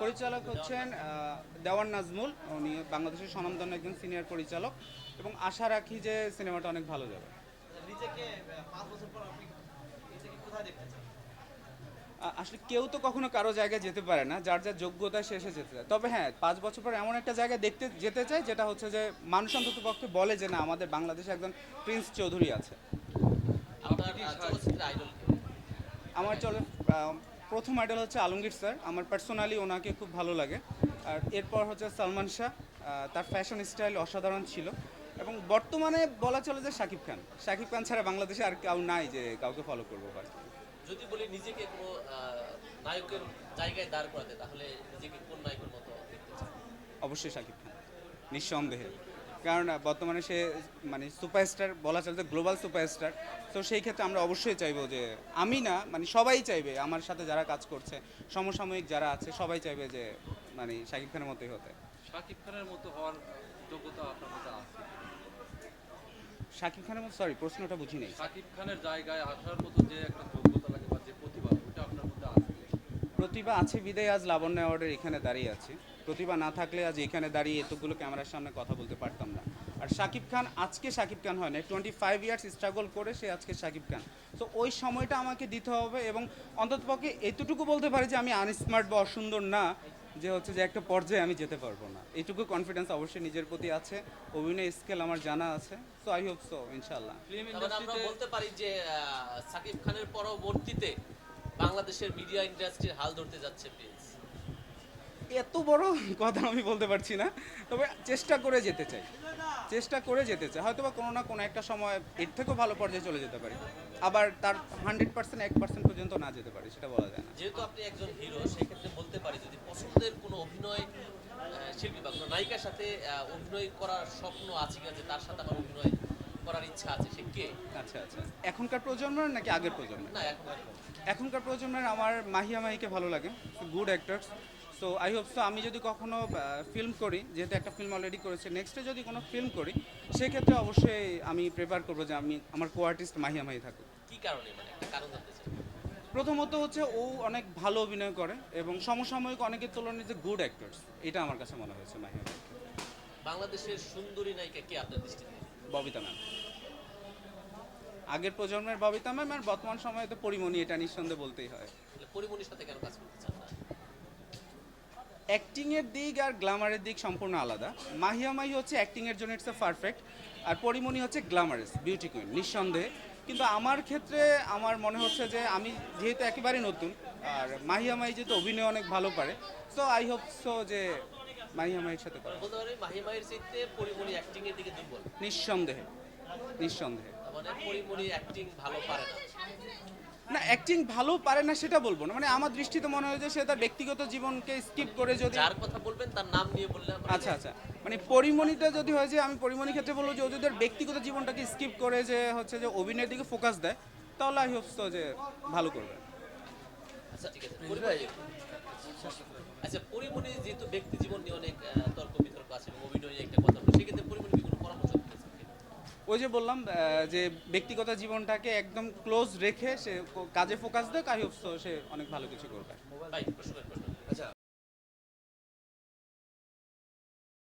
পরিচালক হচ্ছেন দেওয়ান নাজমুল। উনি বাংলাদেশের স্বনামধন্য একজন সিনিয়র পরিচালক এবং আশা রাখি যে সিনেমাটা অনেক ভালো যাবে। আসলে কেউ তো কখনো কারও জায়গায় যেতে পারে না যার যার যোগ্যতা শেষে যেতে চায়। তবে হ্যাঁ পাঁচ বছর পর এমন একটা জায়গায় দেখতে যেতে চাই যেটা হচ্ছে যে মানুষ অন্তত পক্ষে বলে যে না আমাদের বাংলাদেশে একজন প্রিন্স চৌধুরী আছে। আমার চলে প্রথম আইডল হচ্ছে আলমগীর স্যার। আমার পার্সোনালি ওনাকে খুব ভালো লাগে। আর এরপর হচ্ছে সালমান শাহ। তার ফ্যাশন স্টাইল অসাধারণ ছিল। এবং বর্তমানে বলা চলে যে শাকিব খান। শাকিব খান ছাড়া বাংলাদেশে আর কেউ নাই যে কাউকে ফলো করব পারে যদি বলি নিজেকে কোনো নায়কের জায়গায় দাঁড় করাতে তাহলে নিজেকে কোন নায়কের মতো অবশ্যই শাকিব খান। নিঃসন্দেহে। কারণ বর্তমানে সে মানে সুপারস্টার বলা চলছে গ্লোবাল সুপারস্টার। তো সেই ক্ষেত্রে আমরা অবশ্যই চাইব যে আমি না মানে সবাই চাইবে আমার সাথে যারা কাজ করছে সমসাময়িক যারা আছে সবাই চাইবে যে মানে শাকিব খানের মতোই হতে। শাকিব খানের মতো হওয়ার যোগ্যতা আপনার মধ্যে আছে শাকিব খানের মতো সরি প্রশ্নটা বুঝি নেই। শাকিব খানের জায়গায় আসার মতো যে একটা যোগ্যতা লাগে বা যে প্রতিভা ওটা আপনার মধ্যে আছে প্রতিভা আছে বিদায় আজ লাবণ্য অ্যাওয়ার্ডের এখানে দাঁড়িয়ে আছি। প্রতিভা না থাকলে আজ এখানে দাঁড়িয়ে এতগুলো ক্যামেরার সামনে কথা বলতে পারতাম না। আর শাকিব খান আজকে শাকিব খান হয় না টোয়েন্টি ফাইভ ইয়ার্স স্ট্রাগল করে সে আজকে শাকিব খান। তো ওই সময়টা আমাকে দিতে হবে এবং অন্ততপক্ষে এতটুকু বলতে পারি যে আমি আনস্মার্ট বা অসুন্দর না যে হচ্ছে যে একটা পর্যায়ে আমি যেতে পারব না। এইটুকু কনফিডেন্স অবশ্যই নিজের প্রতি আছে। অভিনয় স্কেল আমার জানা আছে। সো আই হোপ সো ইনশাল্লাহ ফিল্ম আমরা ইন্ডাস্ট্রিতে বলতে পারি যে সাকিব খানের পরবর্তীতে বাংলাদেশের মিডিয়া ইন্ডাস্ট্রির হাল ধরতে যাচ্ছে প্রিন্স এত বড় কথা আমি বলতে পারছি না তবে চেষ্টা করে যেতে চাই। চেষ্টা করে যেতে চাই। হয়তো বা কোনো না কোনো একটা সময় এর থেকেও ভালো পর্যায়ে চলে যেতে পারি। আবার তার হান্ড্রেড পার্সেন্ট এক পার্সেন্ট পর্যন্ত না যেতে পারি সেটা বলা যায় না। যেহেতু আপনি একজন হিরো সেক্ষেত্রে বলতে পারি যদি পছন্দের কোনো অভিনয় শিল্পী বা কোনো নায়িকার সাথে অভিনয় করার স্বপ্ন আছে কিনা যে তার সাথে আমার অভিনয় করার ইচ্ছা আছে সে কে? আচ্ছা আচ্ছা। এখনকার প্রজন্মের নাকি আগের প্রজন্মের? না এখন আর কি। এখনকার প্রজন্মের আমার মাহিয়া মাহিকে ভালো লাগে good actors so I hope so আমি যদি কখনো ফিল্ম করি যেহেতু একটা ফিল্ম অলরেডি করেছে নেক্সটে যদি কোনো ফিল্ম করি সেক্ষেত্রে অবশ্যই আমি প্রেফার করব যে আমি আমার কো আর্টিস্ট মাহিয়া মাহি থাকুক। কি কারণে? মানে একটা কারণ জানতে চাই। প্রথমত হচ্ছে ও অনেক ভালো অভিনয় করে এবং সমসাময়িক অনেকের তুলনায় যে গুড অ্যাক্টর্স এটা আমার কাছে মনে হয়েছে মাহিয়া। বাংলাদেশের সুন্দরী নায়িকা কে আপনার দৃষ্টিতে ববিতা ম্যাম। আগের প্রজন্মের ববিতা ম্যাম আর বর্তমান সময়ে তো পরিমণি এটা নিঃসন্দেহে বলতেই হয়। পরিমণির সাথে কেন কাজ করতে চান অ্যাক্টিংয়ের দিক আর গ্ল্যামারের দিক সম্পূর্ণ আলাদা। মাহিয়া মাহি হচ্ছে অ্যাক্টিংয়ের জন্য ইটস এ পারফেক্ট আর পরিমণি হচ্ছে গ্ল্যামারাস বিউটি কুইন নিঃসন্দেহে। কিন্তু আমার ক্ষেত্রে আমার মনে হচ্ছে যে আমি যেহেতু একেবারেই নতুন আর মাহিয়া মাহি যেহেতু অভিনয় অনেক ভালো পারে সো আই হোপ সো যে মাহিয়া মাহির সাথে করা। বলতে পারি মাহিমায়ের চাইতে পরিমণি অ্যাক্টিং এর দিকে দুর্বল। নিঃসন্দেহে নিঃসন্দেহে। মানে পরিমণি অ্যাক্টিং ভালো পারে না। না অ্যাক্টিং ভালো পারে না সেটা বলব না। মানে আমার দৃষ্টিতে মনে হয় যে সে তার ব্যক্তিগত জীবনকে স্কিপ করে যদি যার কথা বলবেন তার নাম নিয়ে বললে আচ্ছা আচ্ছা। মানে পরিমণিটা যদি হয় যে আমি পরিমণির ক্ষেত্রে বলব যে ও যদি ব্যক্তিগত জীবনটাকে স্কিপ করে যে হচ্ছে যে অভিনয়ের দিকে ফোকাস দেয় তাহলে আই হোপ তো যে ভালো করবে। আচ্ছা পরিমণি- আচ্ছা যেহেতু ব্যক্তি জীবন নিয়ে অনেক তর্ক বিতর্ক আছে এবং অভিনয় একটা কথা বলে সেক্ষেত্রে পরিমণি কি কোনো পরামর্শ ওই যে বললাম যে ব্যক্তিগত জীবনটাকে একদম ক্লোজ রেখে সে কাজে ফোকাস দেয় আই হোপ সে অনেক ভালো কিছু করবে। ভাই প্রশ্ন